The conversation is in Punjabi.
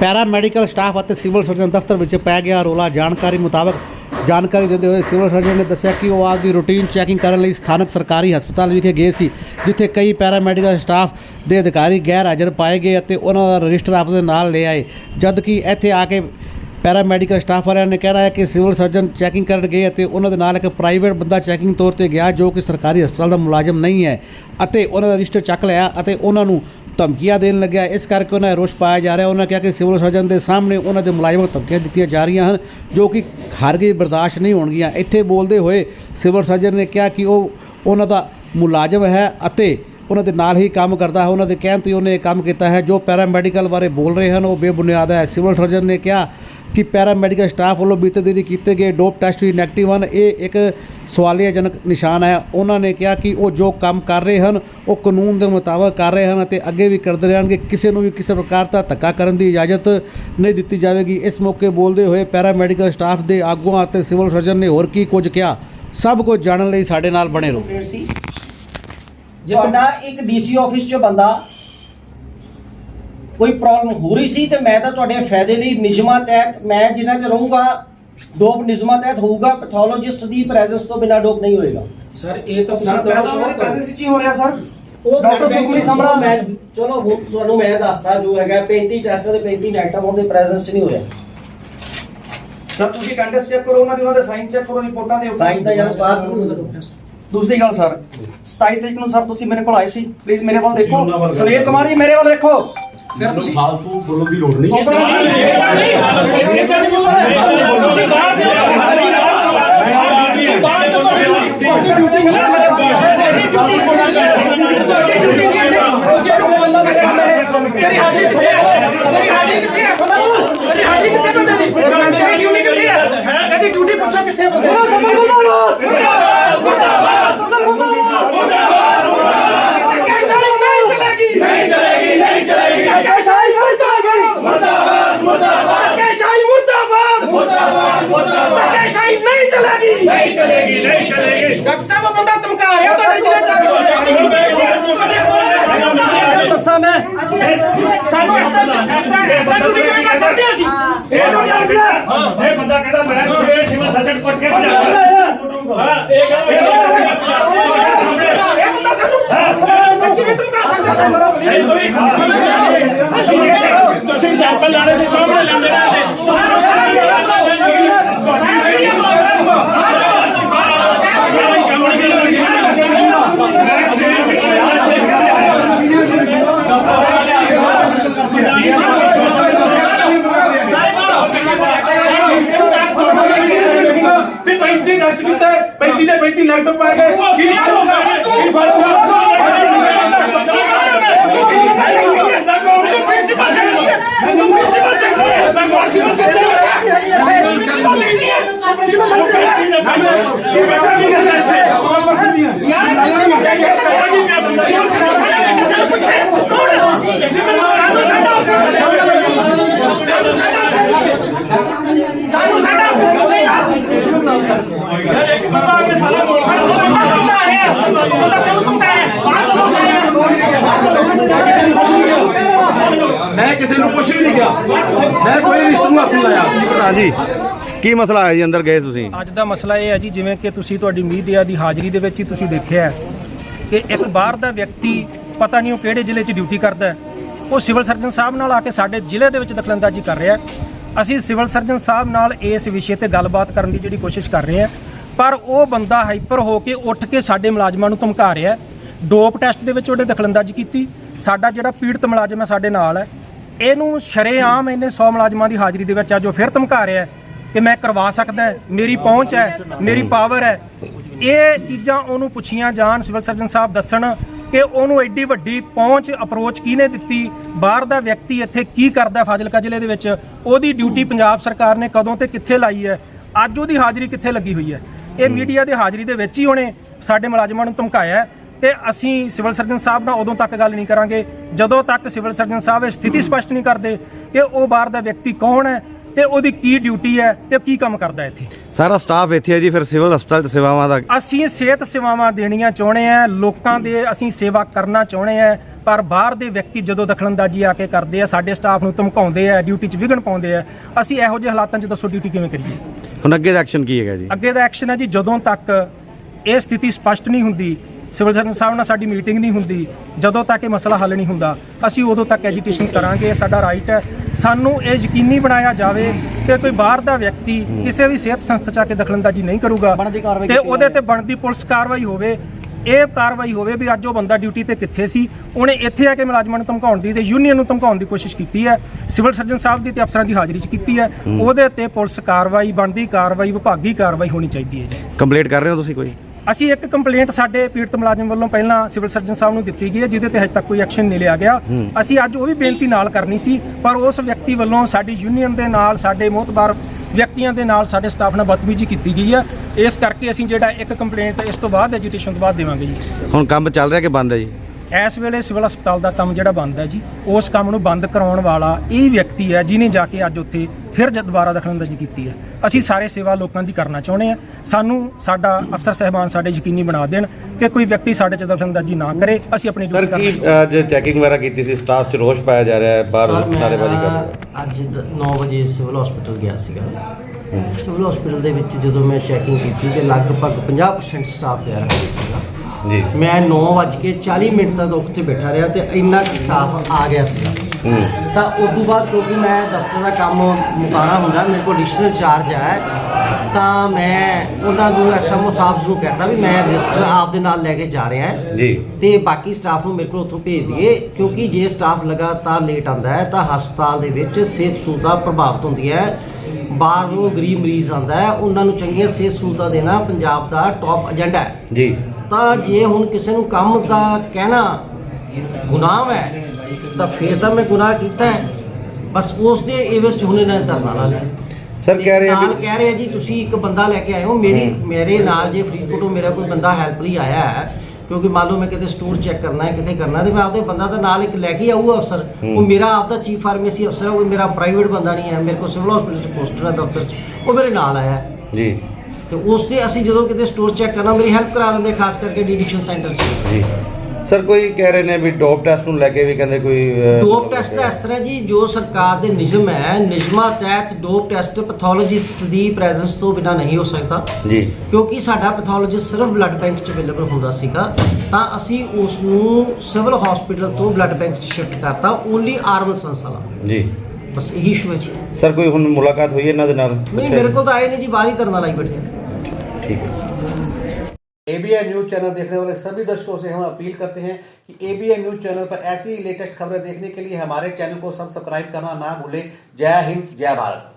ਪੈਰਾ ਮੈਡੀਕਲ ਸਟਾਫ ਅਤੇ ਸਿਵਲ ਸਰਜਨ ਦਫ਼ਤਰ ਵਿੱਚ ਪੈ ਗਿਆ ਰੋਲਾ। ਜਾਣਕਾਰੀ ਮੁਤਾਬਕ ਜਾਣਕਾਰੀ ਦਿੰਦੇ ਹੋਏ ਸਿਵਲ ਸਰਜਨ ਨੇ ਦੱਸਿਆ ਕਿ ਉਹ ਆਪਦੀ ਰੂਟੀਨ ਚੈਕਿੰਗ ਕਰਨ ਲਈ ਸਥਾਨਕ ਸਰਕਾਰੀ ਹਸਪਤਾਲ ਵਿਖੇ ਗਏ ਸੀ, ਜਿੱਥੇ ਕਈ ਪੈਰਾ ਮੈਡੀਕਲ ਸਟਾਫ ਦੇ ਅਧਿਕਾਰੀ ਗੈਰ ਹਾਜ਼ਰ ਪਾਏ ਗਏ ਅਤੇ ਉਹਨਾਂ ਦਾ ਰਜਿਸਟਰ ਆਪਦੇ ਨਾਲ ਲੈ ਆਏ ਜਦ ਕਿ ਇੱਥੇ ਆ ਕੇ ਪੈਰਾ ਮੈਡੀਕਲ ਸਟਾਫ ਵਾਲਿਆਂ ਨੇ ਕਹਿਣਾ ਹੈ ਕਿ ਸਿਵਲ ਸਰਜਨ ਚੈਕਿੰਗ ਕਰਨ ਗਏ ਅਤੇ ਉਹਨਾਂ ਦੇ ਨਾਲ ਇੱਕ ਪ੍ਰਾਈਵੇਟ ਬੰਦਾ ਚੈਕਿੰਗ ਤੌਰ ਤੇ ਗਿਆ ਜੋ ਕਿ ਸਰਕਾਰੀ ਹਸਪਤਾਲ ਦਾ ਮੁਲਾਜ਼ਮ ਨਹੀਂ ਹੈ ਅਤੇ ਉਹਨਾਂ ਦਾ ਰਜਿਸਟਰ ਚੱਕ ਲਿਆ ਅਤੇ ਉਹਨਾਂ ਨੂੰ ਧਮਕੀਆਂ ਦੇਣ ਲੱਗਿਆ। ਇਸ ਕਰਕੇ ਉਹਨਾਂ ਦਾ ਰੋਸ਼ ਪਾਇਆ ਜਾ ਰਿਹਾ। ਉਹਨਾਂ ਕਿਹਾ ਕਿ ਸਿਵਲ ਸਰਜਨ ਦੇ ਸਾਹਮਣੇ ਉਹਨਾਂ ਦੇ ਮੁਲਾਜ਼ਮਾਂ ਨੂੰ ਧਮਕੀਆਂ ਦਿੱਤੀਆਂ ਜਾ ਰਹੀਆਂ ਹਨ, ਜੋ ਕਿ ਹਰਗਿਜ਼ ਬਰਦਾਸ਼ਤ ਨਹੀਂ ਹੋਣਗੀਆਂ। ਇੱਥੇ ਬੋਲਦੇ ਹੋਏ ਸਿਵਲ ਸਰਜਨ ਨੇ ਕਿਹਾ ਕਿ ਉਹ, ਉਹਨਾਂ ਦਾ ਮੁਲਾਜ਼ਮ ਹੈ ਅਤੇ ਉਹਨਾਂ ਦੇ ਨਾਲ ਹੀ ਕੰਮ ਕਰਦਾ ਹੈ। ਉਹਨਾਂ ਦੇ ਕਹਿਣ ਤੇ ਉਹਨੇ ਇਹ ਕੰਮ ਕੀਤਾ ਹੈ। ਜੋ ਪੈਰਾਮੈਡੀਕਲ ਬਾਰੇ ਬੋਲ ਰਹੇ ਹਨ, ਉਹ ਬੇਬੁਨਿਆਦ ਹੈ। ਸਿਵਲ ਸਰਜਨ ਨੇ ਕਿਹਾ ਕਿ ਪੈਰਾਮੈਡੀਕਲ ਸਟਾਫ ਵੱਲੋਂ ਬੀਤੇ ਦਿਨੀ ਕੀਤੇ ਗਏ ਡੋਪ ਟੈਸਟ ਵੀ ਨੈਗੇਟਿਵ ਹਨ। ਇਹ ਇੱਕ ਸਵਾਲੀਆਜਨਕ ਨਿਸ਼ਾਨ ਹੈ। ਉਹਨਾਂ ਨੇ ਕਿਹਾ ਕਿ ਉਹ ਜੋ ਕੰਮ ਕਰ ਰਹੇ ਹਨ, ਉਹ ਕਾਨੂੰਨ ਦੇ ਮੁਤਾਬਕ ਕਰ ਰਹੇ ਹਨ ਅਤੇ ਅੱਗੇ ਵੀ ਕਰਦੇ ਰਹਿਣਗੇ। ਕਿਸੇ ਨੂੰ ਵੀ ਕਿਸੇ ਪ੍ਰਕਾਰ ਦਾ ਧੱਕਾ ਕਰਨ ਦੀ ਇਜਾਜ਼ਤ ਨਹੀਂ ਦਿੱਤੀ ਜਾਵੇਗੀ। ਇਸ ਮੌਕੇ ਬੋਲਦੇ ਹੋਏ ਪੈਰਾਮੈਡੀਕਲ ਸਟਾਫ ਦੇ ਆਗੂਆਂ ਅਤੇ ਸਿਵਲ ਸਰਜਨ ਨੇ ਹੋਰ ਕੀ ਕੁਝ ਕਿਹਾ? ਸਭ ਕੁਝ ਜਾਣਨ ਲਈ ਸਾਡੇ ਨਾਲ ਬਣੇ ਰਹੋ। ਤੁਹਾਡਾ ਇੱਕ ਡੀਸੀ ਆਫਿਸ 'ਚ ਬੰਦਾ ਕੋਈ ਪ੍ਰੋਬਲਮ ਹੋ ਰਹੀ ਸੀ ਤੇ ਮੈਂ ਤਾਂ ਤੁਹਾਡੇ ਫਾਇਦੇ ਲਈ ਨਿਯਮਾਂ ਤਹਿਤ ਮੈਂ ਜਿੰਨਾ ਚ ਰਹੂੰਗਾ ਡੋਪ ਨਿਯਮਾਂ ਤਹਿਤ ਹੋਊਗਾ ਪੈਥੋਲੋਜਿਸਟ ਦੀ ਪ੍ਰੈਜ਼ੈਂਸ ਤੋਂ ਬਿਨਾ ਡੋਪ ਨਹੀਂ ਹੋਏਗਾ। ਸਰ ਇਹ ਤਾਂ ਸਰ ਤੁਸੀਂ ਕਰੋ ਸ਼ੋਅ ਕਰੋ। ਚ ਹੀ ਰਿਹਾ ਸਰ। ਉਹ ਡਾਕਟਰ ਸੁਖਮਨੀ ਸਮਰਾ ਮੈਂ ਚਲੋ ਹੁਣ ਤੁਹਾਨੂੰ ਮੈਂ ਦੱਸਦਾ ਜੋ ਹੈਗਾ 35 ਟੈਸਟ ਦੇ 35 ਨੈਗੇਟਿਵ ਉਹਦੇ ਪ੍ਰੈਜ਼ੈਂਸ 'ਚ ਨਹੀਂ ਹੋ ਰਿਹਾ। ਸਰ ਤੁਸੀਂ ਅਟੈਂਡੈਂਸ ਚੈੱਕ ਕਰੋ ਉਹਨਾਂ ਦੀ ਉਹਨਾਂ ਦੇ ਸਾਈਨ ਚੈੱਕ ਕਰੋ ਰਿਪੋਰਟਾਂ ਦੇ ਸਾਈਨ ਤਾਂ ਯਾਰ ਬਾਅਦ ਨੂੰ ਦੂਸਰੀ ਗੱਲ ਸਰ 27 ਤਰੀਕ ਨੂੰ ਸਰ ਤੁਸੀਂ ਮੇਰੇ ਕੋਲ ਆਏ ਸੀ। ਪਲੀਜ਼ ਮੇਰੇ ਵੱਲ ਤੁਸੀਂ ਉਹਨਾਂ ਵੱਲ ਦੇਖੋ ਗੱਲ ਸੁਨੀਲ। ਕੁਮਾਰ ਜੀ ਮੇਰੇ ਵੱਲ ਦੇਖੋ। ਫਿਰ ਤੁਸੀਂ ਫਾਲਤੂ ਬੋਲਣ ਦੀ ਲੋੜ ਨਹੀਂ। ਦੱਸਾਂ ਮੈਂ? ਸਾਨੂੰ ਇਸ ਤਰ੍ਹਾਂ ਇਸ ਤਰ੍ਹਾਂ ਇਸ ਤਰ੍ਹਾਂ ਡਿਊਟੀ ਕਿਵੇਂ ਕਰ ਸਕਦੇ ਅਸੀਂ। ਇਹ ਨੂੰ ਜਾਣ ਗਿਆ ਇਹ ਬੰਦਾ ਕਹਿੰਦਾ ਮੈਂ ਸਵੇਰ ਸ਼ਿਵਾ ਸੱਜਣ ਕੁੱਟ ਕੇ ਭਜਾ ਹਾਂ। ਇਹ ਗੱਲ ਇਹ ਬੰਦਾ ਸਾਨੂੰ ਕਿਵੇਂ ਤੁਮ ਕਰ ਸਕਦੇ ਤੁਸੀਂ ਸੈਂਪਲ ਲਾਣੇ ਦੇ ਸਾਹਮਣੇ ਲੈਂਦੇ ਵੀ 35 ਦੀ ਟੈਸਟ ਕੀਤਾ 35 ਦੇ 35 ਨੈਗੇਟਿਵ ਪਾ ਕੇ ਕੀ ਹੋਊਗਾ ਤੂੰ ਸਾਨੂੰ ਸਾਡਾ ਫੋਨ ਯਾਰ ਇੱਕ ਬੰਦਾ ਆ ਕੇ ਸਾਰਾ ਬੋਲ ਬੰਦਾ ਬੰਦਾ ਆ ਰਿਹਾ ਬੰਦਾ ਸਾਨੂੰ ਤੁਮ ਕਰ ਰਿਹਾ ਬਾਹਰ ਤੋਂ ਮੈਂ ਕਿਸੇ ਨੂੰ ਕੁਝ ਵੀ ਨਹੀਂ ਕਿਹਾ ਮੈਂ ਕੋਈ ਰਿਸ਼ਤੇ ਨੂੰ ਹੱਥ ਨਹੀਂ ਲਾਇਆ। ਹਾਂਜੀ। ਕੀ ਮਸਲਾ ਹੈ ਜੀ? ਅੰਦਰ ਗਏ ਤੁਸੀਂ? ਅੱਜ ਦਾ ਮਸਲਾ ਇਹ ਹੈ ਜੀ ਜਿਵੇਂ ਕਿ ਤੁਸੀਂ ਤੁਹਾਡੀ ਮੀਡੀਆ ਦੀ ਹਾਜ਼ਰੀ ਦੇ ਵਿੱਚ ਹੀ ਤੁਸੀਂ ਦੇਖਿਆ ਹੈ ਕਿ ਇੱਕ ਬਾਹਰ ਦਾ ਵਿਅਕਤੀ ਪਤਾ ਨਹੀਂ ਉਹ ਕਿਹੜੇ ਜ਼ਿਲ੍ਹੇ 'ਚ ਡਿਊਟੀ ਕਰਦਾ ਉਹ ਸਿਵਲ ਸਰਜਨ ਸਾਹਿਬ ਨਾਲ ਆ ਕੇ ਸਾਡੇ ਜ਼ਿਲ੍ਹੇ ਦੇ ਵਿੱਚ ਦਖਲਅੰਦਾਜ਼ੀ ਕਰ ਰਿਹਾ ਅਸੀਂ ਸਿਵਲ ਸਰਜਨ ਸਾਹਿਬ ਨਾਲ ਇਸ ਵਿਸ਼ੇ ਤੇ ਗੱਲਬਾਤ ਕਰਨ ਦੀ ਜਿਹੜੀ ਕੋਸ਼ਿਸ਼ ਕਰ ਰਹੇ ਹਾਂ। ਪਰ ਉਹ ਬੰਦਾ ਹਾਈਪਰ ਹੋ ਕੇ ਉੱਠ ਕੇ ਸਾਡੇ ਮੁਲਾਜ਼ਮਾਂ ਨੂੰ ਧਮਕਾ ਰਿਹਾ ਡੋਪ ਟੈਸਟ ਦੇ ਵਿੱਚ ਉਹਨੇ ਦਖਲਅੰਦਾਜ਼ੀ ਕੀਤੀ। ਸਾਡਾ ਜਿਹੜਾ ਪੀੜਤ ਮੁਲਾਜ਼ਮ ਹੈ ਸਾਡੇ ਨਾਲ ਹੈ। ਇਹਨੂੰ ਸ਼ਰੇਆਮ ਇਹਨੇ 100 ਮੁਲਾਜ਼ਮਾਂ ਦੀ ਹਾਜ਼ਰੀ ਦੇ ਵਿੱਚ ਅੱਜ ਉਹ ਫਿਰ ਧਮਕਾ ਰਿਹਾ ਹੈ ਕਿ ਮੈਂ ਕਰਵਾ ਸਕਦਾ ਮੇਰੀ ਪਹੁੰਚ ਹੈ, ਮੇਰੀ ਪਾਵਰ ਹੈ। ਇਹ ਚੀਜ਼ਾਂ ਉਹਨੂੰ ਪੁੱਛੀਆਂ ਜਾਣ, ਸਿਵਲ ਸਰਜਨ ਸਾਹਿਬ ਦੱਸਣ ਕਿ ਉਹਨੂੰ ਐਡੀ ਵੱਡੀ ਪਹੁੰਚ ਅਪਰੋਚ ਕਿਹਨੇ ਦਿੱਤੀ, ਬਾਹਰ ਦਾ ਵਿਅਕਤੀ ਇੱਥੇ ਕੀ ਕਰਦਾ ਫਾਜ਼ਿਲਕਾ ਜ਼ਿਲ੍ਹੇ ਦੇ ਵਿੱਚ, ਉਹਦੀ ਡਿਊਟੀ ਪੰਜਾਬ ਸਰਕਾਰ ਨੇ ਕਦੋਂ ਤੇ ਕਿੱਥੇ ਲਾਈ ਹੈ, ਅੱਜ ਉਹਦੀ ਹਾਜ਼ਰੀ ਕਿੱਥੇ ਲੱਗੀ ਹੋਈ ਹੈ? ਇਹ ਮੀਡੀਆ ਦੇ ਹਾਜ਼ਰੀ ਦੇ ਵਿੱਚ ਹੀ ਉਹਨੇ ਸਾਡੇ ਮੁਲਾਜ਼ਮਾਂ ਨੂੰ ਧਮਕਾਇਆ ਤੇ ਅਸੀਂ ਸਿਵਲ ਸਰਜਨ ਸਾਹਿਬ ਨਾਲ ਉਦੋਂ ਤੱਕ ਗੱਲ ਨਹੀਂ ਕਰਾਂਗੇ। ਜਦੋਂ ਤੱਕ ਸਿਵਲ ਸਰਜਨ ਸਾਹਿਬ ਇਹ ਸਥਿਤੀ ਸਪਸ਼ਟ ਨਹੀਂ ਕਰਦੇ ਕਿ ਉਹ ਬਾਹਰ ਦਾ ਵਿਅਕਤੀ ਕੌਣ ਹੈ ਤੇ ਉਹਦੀ ਕੀ ਡਿਊਟੀ ਹੈ ਤੇ ਕੀ ਕੰਮ ਕਰਦਾ ਇੱਥੇ। ਸਾਰਾ ਸਟਾਫ ਇੱਥੇ ਹੈ ਜੀ ਫਿਰ ਸਿਵਲ ਹਸਪਤਾਲ ਚ ਸੇਵਾਵਾਂ ਦਾ ਅਸੀਂ ਸਿਹਤ ਸੇਵਾਵਾਂ ਦੇਣੀਆਂ ਚਾਹੁੰਦੇ ਆ ਲੋਕਾਂ ਦੇ ਅਸੀਂ ਸੇਵਾ ਕਰਨਾ ਚਾਹੁੰਦੇ ਆ ਪਰ ਬਾਹਰ ਦੇ ਵਿਅਕਤੀ ਜਦੋਂ ਦਖਲਅੰਦਾਜ਼ੀ ਆ ਕੇ ਕਰਦੇ ਆ ਸਾਡੇ ਸਟਾਫ ਨੂੰ ਧਮਕਾਉਂਦੇ ਆ ਡਿਊਟੀ 'ਚ ਵਿਘਨ ਪਾਉਂਦੇ ਆ ਅਸੀਂ ਇਹੋ ਜਿਹੇ ਹਾਲਾਤਾਂ 'ਚ ਦੱਸੋ ਡਿਊਟੀ ਕਿਵੇਂ ਕਰੀਏ? ਹੁਣ ਅੱਗੇ ਦਾ ਐਕਸ਼ਨ ਕੀ ਹੈਗਾ ਜੀ? ਅੱਗੇ ਦਾ ਐਕਸ਼ਨ ਹੈ ਜੀ ਜਦੋਂ ਤੱਕ ਇਹ ਸਥਿਤੀ ਸਪਸ਼ਟ ਨਹੀਂ ਹੁੰਦੀ ਸਿਵਲ ਸਰਜਨ ਸਾਹਿਬ ਨਾਲ ਸਾਡੀ ਮੀਟਿੰਗ ਨਹੀਂ ਹੁੰਦੀ ਜਦੋਂ ਤੱਕ ਇਹ ਮਸਲਾ ਹੱਲ ਨਹੀਂ ਹੁੰਦਾ ਅਸੀਂ ਉਦੋਂ ਤੱਕ ਐਜੀਟੇਸ਼ਨ ਕਰਾਂਗੇ ਇਹ ਸਾਡਾ ਰਾਈਟ ਹੈ। ਸਾਨੂੰ ਇਹ ਯਕੀਨੀ ਬਣਾਇਆ ਜਾਵੇ ਕਿ ਕੋਈ ਬਾਹਰ ਦਾ ਵਿਅਕਤੀ ਕਿਸੇ ਵੀ ਸਿਹਤ ਸੰਸਥਾ 'ਚ ਆ ਕੇ ਦਖਲਅੰਦਾਜ਼ੀ ਨਹੀਂ ਕਰੂਗਾ ਤੇ ਉਹਦੇ ਤੇ ਬਣਦੀ ਪੁਲਿਸ ਕਾਰਵਾਈ ਹੋਵੇ ਇਹ ਕਾਰਵਾਈ ਹੋਵੇ ਵੀ ਅੱਜ ਉਹ ਬੰਦਾ ਡਿਊਟੀ ਤੇ ਕਿੱਥੇ ਸੀ ਉਹਨੇ ਇੱਥੇ ਆ ਕੇ ਮੁਲਾਜ਼ਮਾਂ ਨੂੰ ਧਮਕਾਉਣ ਦੀ ਤੇ ਯੂਨੀਅਨ ਨੂੰ ਧਮਕਾਉਣ ਦੀ ਕੋਸ਼ਿਸ਼ ਕੀਤੀ ਹੈ ਸਿਵਲ ਸਰਜਨ ਸਾਹਿਬ ਦੀ ਤੇ ਅਫਸਰਾਂ ਦੀ ਹਾਜ਼ਰੀ 'ਚ ਕੀਤੀ ਹੈ। ਉਹਦੇ ਤੇ ਪੁਲਿਸ ਕਾਰਵਾਈ ਬਣਦੀ ਕਾਰਵਾਈ ਵਿਭਾਗੀ ਕਾਰਵਾਈ ਹੋਣੀ ਚਾਹੀਦੀ ਹੈ ਜੀ। ਕੰਪਲੀਟ ਕਰ ਰਹੇ ਹੋ ਤੁਸੀਂ ਕੋਈ? ਅਸੀਂ ਇੱਕ ਕੰਪਲੇਂਟ ਸਾਡੇ ਪੀੜਤ ਮੁਲਾਜ਼ਮ ਵੱਲੋਂ ਪਹਿਲਾਂ ਸਿਵਲ ਸਰਜਨ ਸਾਹਿਬ ਨੂੰ ਦਿੱਤੀ ਗਈ ਹੈ ਜਿਹਦੇ ਤੇ ਹਜੇ ਤੱਕ ਕੋਈ ਐਕਸ਼ਨ ਨਹੀਂ ਲਿਆ ਗਿਆ। ਅਸੀਂ ਅੱਜ ਉਹ ਵੀ ਬੇਨਤੀ ਨਾਲ ਕਰਨੀ ਸੀ ਪਰ ਉਸ ਵਿਅਕਤੀ ਵੱਲੋਂ ਸਾਡੀ ਯੂਨੀਅਨ ਦੇ ਨਾਲ ਸਾਡੇ ਮੋਹਤਬਾਰ ਵਿਅਕਤੀਆਂ ਦੇ ਨਾਲ ਸਾਡੇ ਸਟਾਫ ਨਾਲ ਬਦਤਮੀਜ਼ੀ ਕੀਤੀ ਗਈ ਹੈ। ਇਸ ਕਰਕੇ ਅਸੀਂ ਜਿਹੜਾ ਇੱਕ ਕੰਪਲੇਂਟ ਇਸ ਤੋਂ ਬਾਅਦ ਐਜੀਟੇਸ਼ਨ ਤੋਂ ਬਾਅਦ ਦੇਵਾਂਗੇ ਜੀ। ਹੁਣ ਕੰਮ ਚੱਲ ਰਿਹਾ ਕਿ ਬੰਦ ਹੈ ਜੀ? ਇਸ ਵੇਲੇ ਸਿਵਲ ਹਸਪਤਾਲ ਦਾ ਕੰਮ ਜਿਹੜਾ ਬੰਦ ਹੈ ਜੀ ਉਸ ਕੰਮ ਨੂੰ ਬੰਦ ਕਰਾਉਣ ਵਾਲਾ ਇਹ ਵਿਅਕਤੀ ਹੈ ਜਿਨੇ ਜਾ ਕੇ ਅੱਜ ਉੱਥੇ ਫਿਰ ਜਦ ਦੁਬਾਰਾ ਦਖਲਅੰਦਾਜ਼ੀ ਕੀਤੀ ਹੈ। ਅਸੀਂ ਸਾਰੇ ਸੇਵਾ ਲੋਕਾਂ ਦੀ ਕਰਨਾ ਚਾਹੁੰਦੇ ਆ ਸਾਨੂੰ ਸਾਡਾ ਅਫਸਰ ਸਹਿਬਾਨ ਸਾਡੇ ਯਕੀਨੀ ਬਣਾ ਦੇਣ ਕਿ ਕੋਈ ਵਿਅਕਤੀ ਸਾਡੇ ਚ ਦਖਲਅੰਦਾਜ਼ੀ ਨਾ ਕਰੇ। ਅਸੀਂ ਆਪਣੀ ਸਰ ਡਿਊਟੀ ਕੀ ਅੱਜ ਚੈਕਿੰਗ ਵਗੈਰਾ ਕੀਤੀ ਸੀ ਸਟਾਫ ਚ ਰੋਸ਼ ਪਾਇਆ ਜਾ ਰਿਹਾ ਹੈ ਬਾਹਰ ਨਾਰੇਬਾਜ਼ੀ ਕਰ ਰਹੇ ਅੱਜ 9 ਵਜੇ ਸਿਵਲ ਹਸਪੀਟਲ ਗਿਆ ਸੀਗਾ। ਸਿਵਲ ਹਸਪੀਟਲ ਦੇ ਵਿੱਚ ਜਦੋਂ ਮੈਂ ਚੈਕਿੰਗ ਕੀਤੀ ਤੇ ਲਗਭਗ 50% ਸਟਾਫ ਗਿਆ ਰਿਹਾ ਸੀਗਾ। ਜੀ। ਮੈਂ 9:40 ਮਿੰਟ ਤੱਕ ਉੱਥੇ ਬੈਠਾ ਰਿਹਾ ਤੇ ਇੰਨਾ ਕੁ ਸਟਾਫ ਆ ਗਿਆ ਹੂੰ। ਤਾਂ ਉਸ ਤੋਂ ਬਾਅਦ ਕਿਉਂਕਿ ਮੈਂ ਦਫ਼ਤਰ ਦਾ ਕੰਮ ਮੁਕਾਣਾ ਹੁੰਦਾ ਮੇਰੇ ਕੋਲ ਐਡੀਸ਼ਨਲ ਚਾਰਜ ਹੈ ਤਾਂ ਮੈਂ ਉਹਨਾਂ ਨੂੰ ਐਸਐਮਓ ਸਾਹਿਬ ਨੂੰ ਕਹਿਤਾ ਵੀ ਮੈਂ ਰਜਿਸਟਰ ਆਪ ਦੇ ਨਾਲ ਲੈ ਕੇ ਜਾ ਰਿਹਾ। ਹਾਂ ਜੀ। ਤੇ ਬਾਕੀ ਸਟਾਫ ਨੂੰ ਮੇਰੇ ਕੋਲ ਉੱਥੋਂ ਭੇਜ ਦਈਏ ਕਿਉਂਕਿ ਜੇ ਸਟਾਫ ਲਗਾਤਾਰ ਲੇਟ ਆਂਦਾ ਹੈ ਤਾਂ ਹਸਪਤਾਲ ਦੇ ਵਿੱਚ ਸਿਹਤ ਸਹੂਲਤਾਂ ਪ੍ਰਭਾਵਿਤ ਹੁੰਦੀਆਂ ਹੈ। ਬਾਹਰੋਂ ਗਰੀਬ ਮਰੀਜ਼ ਆਂਦਾ ਹੈ ਉਹਨਾਂ ਨੂੰ ਚੰਗੀਆਂ ਸਿਹਤ ਸਹੂਲਤਾਂ ਦੇਣਾ ਪੰਜਾਬ ਦਾ ਟੌਪ ਏਜੰਡਾ ਹੈ। ਜੀ। ਤਾਂ ਜੇ ਹੁਣ ਕਿਸੇ ਨੂੰ ਕੰਮ ਦਾ ਕਹਿਣਾ ਗੁਨਾਹ ਹੈ ਤਾਂ ਫਿਰ ਤਾਂ ਮੈਂ ਗੁਨਾਹ ਕੀਤਾ ਹੈ। ਬਸ ਉਸ ਦੇ ਏਵਸ ਚ ਹੁਣੇ ਨਾ ਧਰਨਾ ਲਾ ਲਿਆ। ਸਰ ਕਹਿ ਰਹੇ ਆ ਨਾਲ ਕਹਿ ਰਹੇ ਆ ਜੀ ਤੁਸੀਂ ਇੱਕ ਬੰਦਾ ਲੈ ਕੇ ਆਏ ਹੋ। ਮੇਰੀ ਮੇਰੇ ਨਾਲ ਜੇ ਫਰੀਦਕੋਟੋਂ ਮੇਰਾ ਕੋਈ ਬੰਦਾ ਹੈਲਪ ਲਈ ਆਇਆ ਹੈ ਕਿਉਂਕਿ ਮੰਨ ਲਓ ਮੈਂ ਕਿਤੇ ਸਟੋਰ ਚੈੱਕ ਕਰਨਾ ਹੈ ਕਿਤੇ ਕਰਨਾ ਤੇ ਮੈਂ ਆਪਦੇ ਬੰਦਾ ਤਾਂ ਨਾਲ ਇੱਕ ਲੈ ਕੇ ਆਊਗਾ ਅਫਸਰ। ਉਹ ਮੇਰਾ ਆਪਦਾ ਚੀਫ ਫਾਰਮੇਸੀ ਅਫਸਰ ਹੈ ਉਹ ਮੇਰਾ ਪ੍ਰਾਈਵੇਟ ਬੰਦਾ ਨਹੀਂ ਹੈ ਮੇਰੇ ਕੋਲ ਸਿਵਲ ਹਸਪੀਟਲ ਚ ਪੋਸਟਰ ਹੈ ਦਫ਼ਤਰ ਚ। ਉਹ ਮੇਰੇ ਨਾਲ ਆਇਆ। ਹੈ। ਜੀ। ਤੇ ਉਸ ਤੇ ਅਸੀਂ ਜਦੋਂ ਕਿਤੇ ਸਟੋਰ ਚੈੱਕ ਕਰਨਾ ਮੇਰੀ ਹੈਲਪ ਕਰਾ ਦਿੰਦੇ ਖਾਸ ਕਰਕੇ ਡੀਡਿਕਸ਼ਨ ਸੈਂਟਰ 'ਚ। ਜੀ। ਸਰ ਕੋਈ ਕਹਿ ਰਹੇ ਨੇ ਵੀ ਡੋਪ ਟੈਸਟ ਨੂੰ ਲੈ ਕੇ ਵੀ ਕਹਿੰਦੇ ਕੋਈ ਅਹ, ਡੋਪ ਟੈਸਟ ਦਾ ਇਸ ਤਰ੍ਹਾਂ ਜੀ ਜੋ ਸਰਕਾਰ ਦੇ ਨਿਯਮ ਹੈ ਨਿਯਮਾਂ ਤਹਿਤ ਡੋਪ ਟੈਸਟ ਪੈਥੋਲੋਜਿਸਟ ਦੀ ਪ੍ਰੈਜ਼ੈਂਸ ਤੋਂ ਬਿਨਾ ਨਹੀਂ ਹੋ ਸਕਦਾ। ਜੀ। ਕਿਉਂਕਿ ਸਾਡਾ ਪੈਥੋਲੋਜਿਸਟ ਸਿਰਫ ਬਲੱਡ ਬੈਂਕ 'ਚ ਅਵੇਲੇਬਲ ਹੁੰਦਾ ਸੀਗਾ ਤਾਂ ਅਸੀਂ ਉਸ ਨੂੰ ਸਿਵਲ ਹਸਪੀਟਲ ਤੋਂ ਬਲੱਡ ਬੈਂਕ 'ਚ ਸ਼ਿਫਟ ਕਰਤਾ ਓਨਲੀ ਆਰਮਲ ਸੰਸਾਲਾ ਜੀ। ਬਸ ਇਹੀ ਇਸ਼ੂ ਹੈ ਜੀ ਸਰ ਕੋਈ ਹੁਣ ਮੁਲਾਕਾਤ ਹੋਈ ਹੈ ਇਹਨਾਂ ਦੇ ਨਾਲ ਨਹੀਂ ਮੇਰੇ ਕੋਲ ਤਾਂ ਆਏ ਨਹੀਂ ਜੀ ਬਾਹਰ ਹੀ ਧਰਨਾ ਲਾਈ ਬੈਠੇ ਆ। ਠੀਕ ਹੈ एबीएन न्यूज चैनल देखने वाले सभी दर्शकों से हम अपील करते हैं कि एबीएन न्यूज चैनल पर ऐसी लेटेस्ट खबरें देखने के लिए हमारे चैनल को सब्सक्राइब करना ना भूलें जय हिंद जय भारत